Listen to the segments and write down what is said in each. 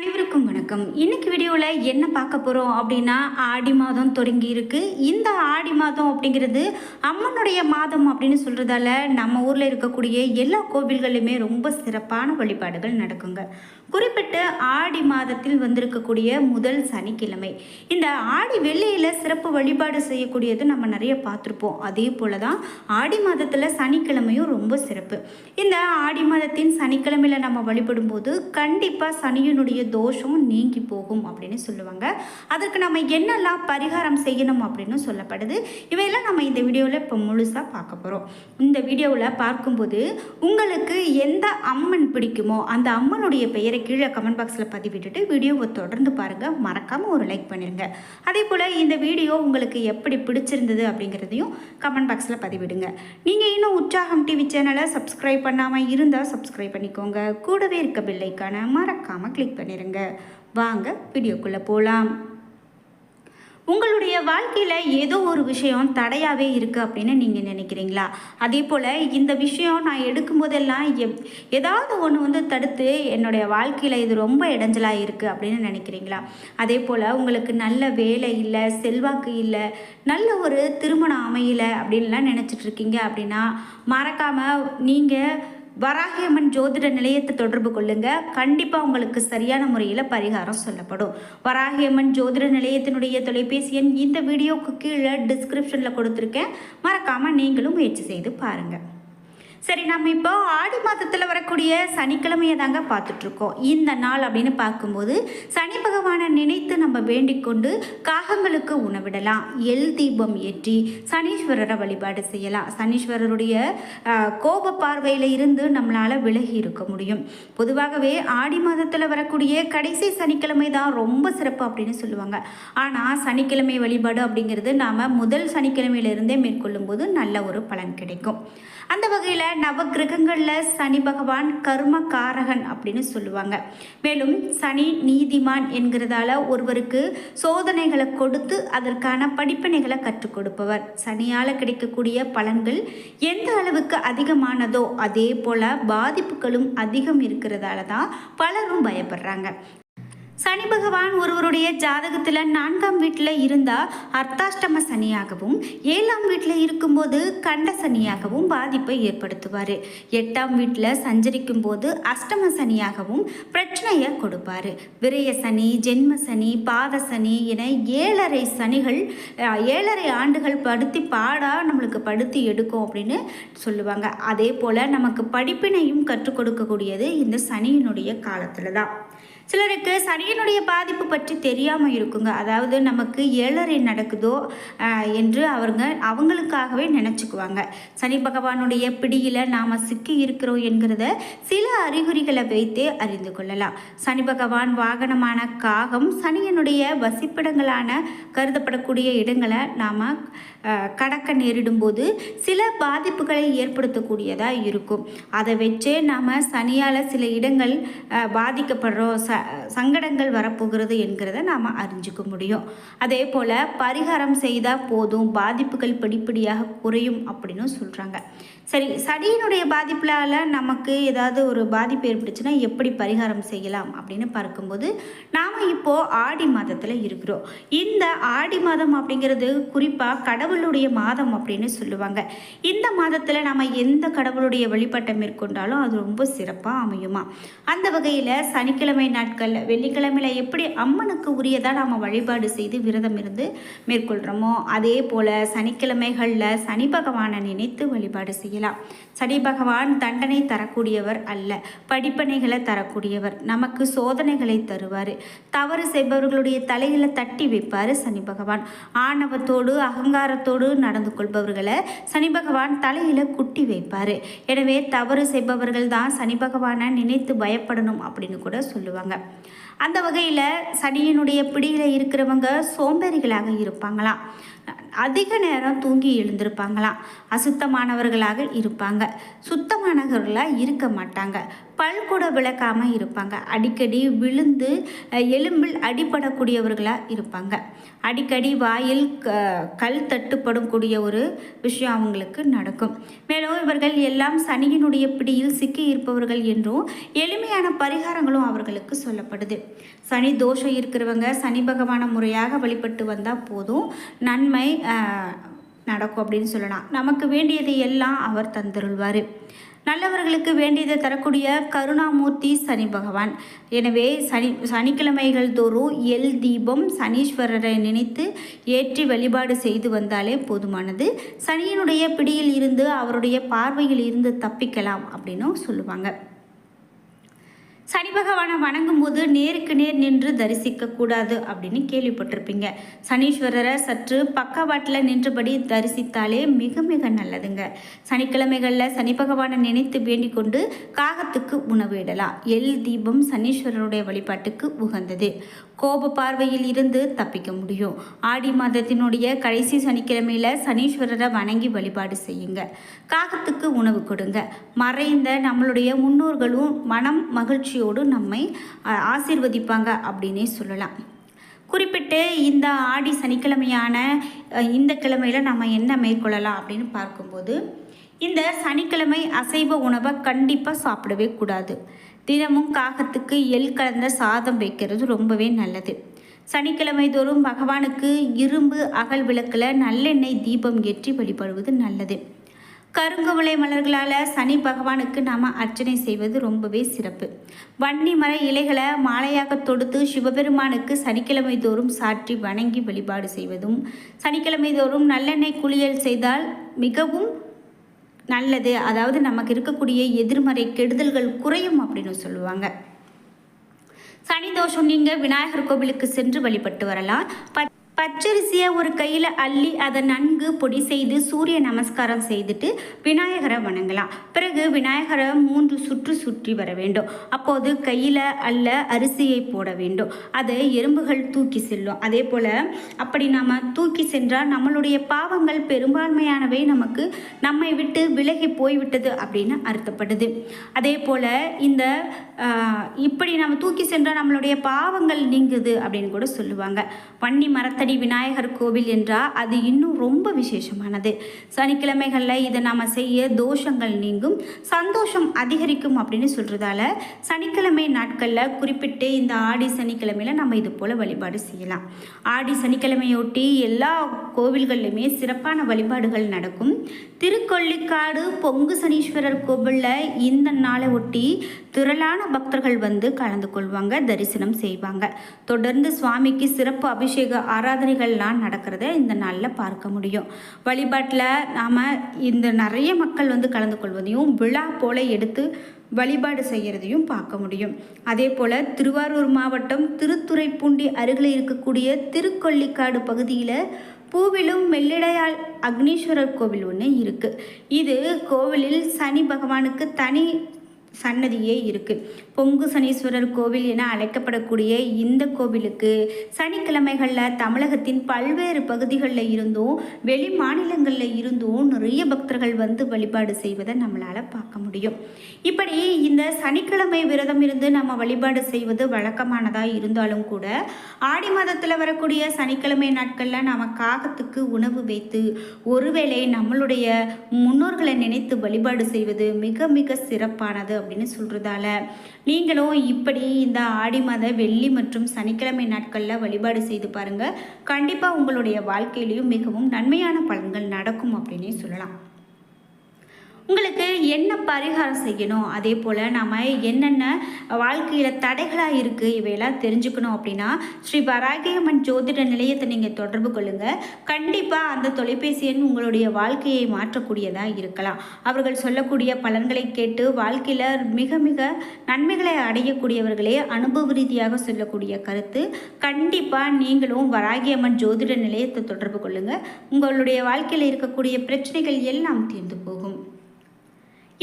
அனைவருக்கும் வணக்கம். இன்னைக்கு வீடியோவில் என்ன பார்க்க போகிறோம் அப்படின்னா ஆடி மாதம் தொடங்கி இருக்கு. இந்த ஆடி மாதம் அப்படிங்கிறது அம்மனுடைய மாதம் அப்படின்னு சொல்கிறதால நம்ம ஊரில் இருக்கக்கூடிய எல்லா கோவில்களிலுமே ரொம்ப சிறப்பான வழிபாடுகள் நடக்குங்க. குறிப்பிட்ட ஆடி மாதத்தில் வந்திருக்கக்கூடிய முதல் சனிக்கிழமை. இந்த ஆடி வெள்ளியில் சிறப்பு வழிபாடு செய்யக்கூடியது நம்ம நிறைய பார்த்துருப்போம். அதே போல தான் ஆடி மாதத்தில் சனிக்கிழமையும் ரொம்ப சிறப்பு. இந்த ஆடி மாதத்தின் சனிக்கிழமையில் நம்ம வழிபடும் போது கண்டிப்பாக சனியினுடைய தோஷம் நீங்கி போகும் அப்படின்னு சொல்லுவாங்க. அதற்கு நம்ம என்னெல்லாம் பரிகாரம் செய்யணும் அப்படின்னு சொல்லப்படுது. இவையெல்லாம் நம்ம இந்த வீடியோவில் இப்போ முழுசாக பார்க்க போகிறோம் இந்த வீடியோவில் பார்க்கும்போது உங்களுக்கு எந்த அம்மன் பிடிக்குமோ அந்த அம்மனுடைய பெயரை கீழே கமெண்ட் பாக்ஸில் பதிவிட்டுட்டு வீடியோவை தொடர்ந்து பாருங்கள் மறக்காமல் ஒரு லைக் பண்ணிடுங்க அதே போல் இந்த வீடியோ உங்களுக்கு எப்படி பிடிச்சிருந்தது அப்படிங்கிறதையும் கமெண்ட் பாக்ஸில் பதிவிடுங்க. நீங்கள் இன்னும் உற்சாகம் டிவி சேனலை சப்ஸ்கிரைப் பண்ணாமல் இருந்தால் சப்ஸ்கிரைப் பண்ணிக்கோங்க. கூடவே இருக்க பில்லைக்கான மறக்காமல் கிளிக் பண்ணிடுங்க வாங்க வீடியோக்குள்ளே போகலாம் உங்களுடைய வாழ்க்கையில் ஏதோ ஒரு விஷயம் தடையாகவே இருக்குது அப்படின்னு நீங்கள் நினைக்கிறீங்களா? அதே போல் இந்த விஷயம் நான் எடுக்கும்போதெல்லாம் எப் ஏதாவது ஒன்று வந்து தடுத்து என்னுடைய வாழ்க்கையில் இது ரொம்ப இடைஞ்சலாக இருக்குது அப்படின்னு நினைக்கிறீங்களா? அதே போல் உங்களுக்கு நல்ல வேலை இல்லை செல்வாக்கு இல்லை நல்ல ஒரு திருமணம் அமையலை அப்படின்லாம் நினச்சிட்டு இருக்கீங்க அப்படின்னா மறக்காமல் நீங்கள் வராகியம்மன் ஜோதிட நிலையத்தை தொடர்பு கொள்ளுங்க. கண்டிப்பாக உங்களுக்கு சரியான முறையில் பரிகாரம் சொல்லப்படும். வராகியம்மன் ஜோதிட நிலையத்தினுடைய தொலைபேசி எண் இந்த வீடியோவுக்கு கீழே டிஸ்கிரிப்ஷனில் கொடுத்துருக்கேன். மறக்காமல் நீங்களும் முயற்சி செய்து பாருங்கள் சரி நம்ம இப்போ ஆடி மாதத்தில் வரக்கூடிய சனிக்கிழமையை தாங்க பார்த்துட்ருக்கோம். இந்த நாள் அப்படின்னு பார்க்கும்போது சனி பகவானை நினைத்து நம்ம வேண்டிக் கொண்டு காகங்களுக்கு உணவிடலாம். எல் தீபம் ஏற்றி சனீஸ்வரரை வழிபாடு செய்யலாம். சனீஸ்வரருடைய கோப பார்வையில் இருந்து நம்மளால் விலகி இருக்க முடியும். பொதுவாகவே ஆடி மாதத்தில் வரக்கூடிய கடைசி சனிக்கிழமை தான் ரொம்ப சிறப்பு அப்படின்னு சொல்லுவாங்க. ஆனால் சனிக்கிழமை வழிபாடு அப்படிங்கிறது நாம் முதல் சனிக்கிழமையிலிருந்தே மேற்கொள்ளும் போது நல்ல ஒரு பலன் கிடைக்கும். அந்த வகையில் நவகிரகங்களில் சனி பகவான் கர்ம காரகன் அப்படின்னு சொல்லுவாங்க. மேலும் சனி நீதிமான் என்கிறதால ஒருவருக்கு சோதனைகளை கொடுத்து அதற்கான படிப்பினைகளை கற்றுக் கொடுப்பவர். சனியால் கிடைக்கக்கூடிய பலன்கள் எந்த அளவுக்கு அதிகமானதோ அதே போல் பாதிப்புகளும் அதிகம் இருக்கிறதால தான் பலரும் பயப்படுறாங்க. சனி பகவான் ஒருவருடைய ஜாதகத்தில் நான்காம் வீட்டில் இருந்தால் அர்த்தாஷ்டம சனியாகவும் ஏழாம் வீட்டில் இருக்கும்போது கண்ட சனியாகவும் பாதிப்பை ஏற்படுத்துவார். எட்டாம் வீட்டில் சஞ்சரிக்கும் போது அஷ்டம சனியாகவும் பிரச்சனையை கொடுப்பார். விரய சனி ஜென்ம சனி பாத சனி என ஏழரை சனிகள் ஏழரை ஆண்டுகள் படுத்தி பாடா நம்மளுக்கு படுத்தி எடுக்கும் அப்படின்னு சொல்லுவாங்க. அதே போல் நமக்கு படிப்பினையும் கற்றுக் கொடுக்கக்கூடியது இந்த சனியினுடைய காலத்தில் தான் சிலருக்கு சனியினுடைய பாதிப்பு பற்றி தெரியாமல் இருக்குங்க. அதாவது நமக்கு ஏழரை நடக்குதோ என்று அவங்க அவங்களுக்காகவே நினச்சிக்குவாங்க. சனி பகவானுடைய பிடியில் நாம் சிக்கி இருக்கிறோம் என்கிறத சில அறிகுறிகளை வைத்தே அறிந்து கொள்ளலாம். சனி பகவான் வாகனமான காகம் சனியனுடைய வசிப்பிடங்களான கருதப்படக்கூடிய இடங்களை நாம் கடக்க நேரிடும் போது சில பாதிப்புகளை ஏற்படுத்தக்கூடியதாக இருக்கும். அதை வச்சே நாம் சனியால் சில இடங்கள் பாதிக்கப்படுறோம் ச சங்கடங்கள் வரப்போகிறது என்கிறத நாம் அறிஞ்சிக்க முடியும். அதே போல் பரிகாரம் செய்தால் போதும் பாதிப்புகள் படிப்படியாக குறையும் அப்படின்னு சொல்கிறாங்க சரி சனியினுடைய பாதிப்பிலால் நமக்கு ஏதாவது ஒரு பாதிப்பு ஏற்பட்டுச்சுன்னா எப்படி பரிகாரம் செய்யலாம் அப்படின்னு பார்க்கும்போது நாம் இப்போது ஆடி மாதத்தில் இருக்கிறோம். இந்த ஆடி மாதம் அப்படிங்கிறது குறிப்பாக கடவுளுடைய மாதம் அப்படின்னு சொல்லுவாங்க. இந்த மாதத்தில் நம்ம எந்த கடவுளுடைய வழிபாட்டை மேற்கொண்டாலும் அது ரொம்ப சிறப்பாக அமையுமா? அந்த வகையில் சனிக்கிழமை நாட்களில் வெள்ளிக்கிழமையில் எப்படி அம்மனுக்கு உரியதாக நாம் வழிபாடு செய்து விரதம் இருந்து மேற்கொள்கிறோமோ அதே போல் சனிக்கிழமைகளில் சனி பகவானை நினைத்து வழிபாடு செய்யலாம். சனி பகவான் தண்டனை தரக்கூடியவர் அல்ல படிப்பனைகளை தரக்கூடியவர் நமக்கு சோதனைகளை தருவார். தவறு செய்பவர்களுடைய தலைகளை தட்டி வைப்பார் சனி பகவான். ஆணவத்தோடு அகங்காரத்தோடு நடந்து கொள்பவர்களை சனி பகவான் தலையில் குட்டி வைப்பார். எனவே தவறு செய்பவர்கள் தான் சனி பகவானை நினைத்து பயப்படணும் அப்படின்னு கூட சொல்லுவாங்க. அந்த வகையில் சனியினுடைய பிடியில் இருக்கிறவங்க சோம்பேறிகளாக இருப்பாங்களாம். அதிக நேரம் தூங்கி எழுந்திருப்பாங்களாம். அசுத்தமானவர்களாக இருப்பாங்க. சுத்தமானவர்களாக இருக்க மாட்டாங்க. பல் கூட விளக்காமல் இருப்பாங்க. அடிக்கடி விழுந்து எலும்பில் அடிபடக்கூடியவர்களாக இருப்பாங்க. அடிக்கடி வாயில் க கல் தட்டுப்படும் கூடிய ஒரு விஷயம் அவங்களுக்கு நடக்கும். மேலும் இவர்கள் எல்லாம் சனியினுடைய பிடியில் சிக்கி இருப்பவர்கள் என்றும் எளிமையான பரிகாரங்களும் அவர்களுக்கு சொல்லப்படுது. சனி தோஷம் இருக்கிறவங்க சனி பகவான முறையாக வழிபட்டு வந்தால் போதும். நன்மை நடக்கும் அப்படின்னு சொல்லலாம். நமக்கு வேண்டியதை எல்லாம் அவர் தந்துருள்வார். நல்லவர்களுக்கு வேண்டியதை தரக்கூடிய கருணாமூர்த்தி சனி பகவான். எனவே சனி சனிக்கிழமைகள் தோறும் எல் தீபம் சனீஸ்வரரை நினைத்து ஏற்றி வழிபாடு செய்து வந்தாலே போதுமானது. சனியினுடைய பிடியில் இருந்து அவருடைய பார்வையில் இருந்து தப்பிக்கலாம் அப்படின்னும் சொல்லுவாங்க. சனி பகவானை வணங்கும் போது நேருக்கு நேர் நின்று தரிசிக்க கூடாது அப்படின்னு கேள்விப்பட்டிருப்பீங்க. சனீஸ்வரரை சற்று பக்கவாட்டில் நின்றபடி தரிசித்தாலே மிக மிக நல்லதுங்க. சனிக்கிழமைகளில் சனி பகவானை நினைத்து வேண்டிக் கொண்டு காகத்துக்கு உணவு இடலாம். எல் தீபம் சனீஸ்வரருடைய வழிபாட்டுக்கு உகந்தது. கோப பார்வையில் இருந்து தப்பிக்க முடியும். ஆடி மாதத்தினுடைய கடைசி சனிக்கிழமையில சனீஸ்வரரை வணங்கி வழிபாடு செய்யுங்க. காகத்துக்கு உணவு கொடுங்க. மறைந்த நம்மளுடைய முன்னோர்களும் மனம் மகிழ்ச்சியோடு நம்மை ஆசிர்வதிப்பாங்க அப்படின்னே சொல்லலாம். குறிப்பிட்டு இந்த ஆடி சனிக்கிழமையான இந்த கிழமையில் நம்ம என்ன மேற்கொள்ளலாம் அப்படின்னு பார்க்கும்போது இந்த சனிக்கிழமை அசைவ உணவை கண்டிப்பாக சாப்பிடவே கூடாது. தினமும் காகத்துக்கு எள் கலந்த சாதம் வைக்கிறது ரொம்பவே நல்லது. சனிக்கிழமை தோறும் பகவானுக்கு இரும்பு அகல் விளக்கில் நல்லெண்ணெய் தீபம் ஏற்றி வழிபடுவது நல்லது. கருங்குவளை மலர்களால் சனி பகவானுக்கு நாம் அர்ச்சனை செய்வது ரொம்பவே சிறப்பு. வன்னி மர இலைகளை மாலையாக தொடுத்து சிவபெருமானுக்கு சனிக்கிழமை தோறும் சாற்றி வணங்கி வழிபாடு செய்வதும் சனிக்கிழமை தோறும் நல்லெண்ணெய் குளியல் செய்தால் மிகவும் நல்லது. அதாவது நமக்கு இருக்கக்கூடிய எதிர்மறை கெடுதல்கள் குறையும் அப்படின்னு சொல்லுவாங்க. சனி தோஷம் நீங்க விநாயகர் கோவிலுக்கு சென்று வழிபட்டு வரலாம். பச்சரிசியை ஒரு கையில் அள்ளி அதை நன்கு பொடி செய்து சூரிய நமஸ்காரம் செய்துட்டு விநாயகரை வணங்கலாம். பிறகு விநாயகரை மூன்று சுற்று சுற்றி வர வேண்டும். அப்போது கையில் அல்ல அரிசியை போட வேண்டும். அதை எறும்புகள் தூக்கி செல்லும். அதே போல் அப்படி நாம் தூக்கி சென்றால் நம்மளுடைய பாவங்கள் பெரும்பான்மையானவை நமக்கு நம்மை விட்டு விலகி போய்விட்டது அப்படின்னு அர்த்தப்படுது. அதே போல் இந்த இப்படி நம்ம தூக்கி சென்றால் நம்மளுடைய பாவங்கள் நீங்குது அப்படின்னு கூட சொல்லுவாங்க. வன்னி மரத்தடி விநாயகர் கோவில் என்றால் அது இன்னும் ரொம்ப விசேஷமானது. சனிக்கிழமைகளில் இதை நாம் செய்ய தோஷங்கள் நீங்கும் சந்தோஷம் அதிகரிக்கும் அப்படின்னு சொல்கிறதால சனிக்கிழமை நாட்களில் குறிப்பிட்டு இந்த ஆடி சனிக்கிழமையில் நம்ம இது போல் வழிபாடு செய்யலாம். ஆடி சனிக்கிழமையொட்டி எல்லா கோவில்கள்லையுமே சிறப்பான வழிபாடுகள் நடக்கும். திருக்கொள்ளிக்காடு பொங்கு சனீஸ்வரர் கோவிலில் இந்த நாளை ஒட்டி திரளான பக்தர்கள் வந்து கலந்து கொள்வாங்க தரிசனம் செய்வாங்க. தொடர்ந்து சுவாமிக்கு சிறப்பு அபிஷேக ஆரா ஆராதனைகள்லாம் நடக்கிறத இந்த நாளில் பார்க்க முடியும். வழிபாட்டில் நாம் இந்த நிறைய மக்கள் வந்து கலந்து கொள்வதையும் விழா போல எடுத்து வழிபாடு செய்கிறதையும் பார்க்க முடியும். அதே போல் திருவாரூர் மாவட்டம் திருத்துறைப்பூண்டி அருகில் இருக்கக்கூடிய திருக்கொள்ளிக்காடு பகுதியில் பூவிலும் மெல்லிடையாள் அக்னீஸ்வரர் கோவில் ஒன்று இருக்குது இது கோவிலில் சனி பகவானுக்கு தனி சன்னதியே இருக்குது பொங்கு சனீஸ்வரர் கோவில் என அழைக்கப்படக்கூடிய இந்த கோவிலுக்கு சனிக்கிழமைகளில் தமிழகத்தின் பல்வேறு பகுதிகளில் இருந்தும் வெளி மாநிலங்களில் இருந்தும் நிறைய பக்தர்கள் வந்து வழிபாடு செய்வதை நம்மளால் பார்க்க முடியும். இப்படி இந்த சனிக்கிழமை விரதம் இருந்து நம்ம வழிபாடு செய்வது வழக்கமானதாக இருந்தாலும் கூட ஆடி மாதத்தில் வரக்கூடிய சனிக்கிழமை நாட்களில் நாம் காகத்துக்கு உணவு வைத்து ஒருவேளை நம்மளுடைய முன்னோர்களை நினைத்து வழிபாடு செய்வது மிக மிக சிறப்பானது அப்படின்னு சொல்கிறதால நீங்களும் இப்படி இந்த ஆடி மாத வெள்ளி மற்றும் சனிக்கிழமை நாட்களில் வழிபாடு செய்து பாருங்கள் கண்டிப்பாக உங்களுடைய வாழ்க்கையிலையும் மிகவும் நன்மையான பலன்கள் நடக்கும் அப்படின்னே சொல்லலாம். உங்களுக்கு என்ன பரிகாரம் செய்யணும்? அதே போல் நாம் என்னென்ன வாழ்க்கையில் தடைகளாக இருக்குது இவையெல்லாம் தெரிஞ்சுக்கணும் அப்படின்னா ஸ்ரீ வராகியம்மன் ஜோதிட நிலையத்தை நீங்கள் தொடர்பு கொள்ளுங்கள் கண்டிப்பாக அந்த தொலைபேசி எண் உங்களுடைய வாழ்க்கையை மாற்றக்கூடியதாக இருக்கலாம். அவர்கள் சொல்லக்கூடிய பலன்களை கேட்டு வாழ்க்கையில் மிக மிக நன்மைகளை அடையக்கூடியவர்களே அனுபவ ரீதியாக சொல்லக்கூடிய கருத்து. கண்டிப்பாக நீங்களும் வராகியம்மன் ஜோதிட நிலையத்தை தொடர்பு கொள்ளுங்கள் உங்களுடைய வாழ்க்கையில் இருக்கக்கூடிய பிரச்சனைகள் எல்லாம் தீர்ந்து போகும்.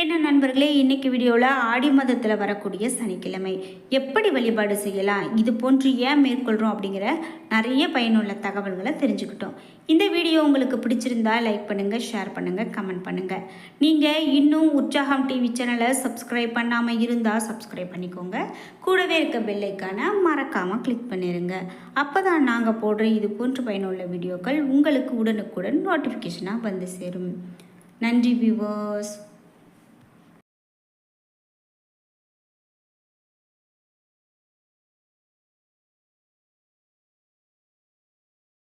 என்ன நண்பர்களே இன்னைக்கு வீடியோவில் ஆடி மாதத்தில் வரக்கூடிய சனிக்கிழமை. எப்படி வழிபாடு செய்யலாம்? இது போன்று ஏன் மேற்கொள்கிறோம் அப்படிங்கிற நிறைய பயனுள்ள தகவல்களை தெரிஞ்சுக்கிட்டோம். இந்த வீடியோ உங்களுக்கு பிடிச்சிருந்தா லைக் பண்ணுங்கள் ஷேர் பண்ணுங்கள் கமெண்ட் பண்ணுங்கள் நீங்கள் இன்னும் உற்சாகம் டிவி சேனலை சப்ஸ்கிரைப் பண்ணாமல் இருந்தால் சப்ஸ்கிரைப் பண்ணிக்கோங்க. கூடவே இருக்க பெல்லைக்கான மறக்காமல் கிளிக் பண்ணிடுங்க அப்போ தான் நாங்கள் போடுற இது போன்று பயனுள்ள வீடியோக்கள் உங்களுக்கு உடனுக்குடன் நோட்டிஃபிகேஷனாக வந்து சேரும். நன்றி வியூவர்ஸ்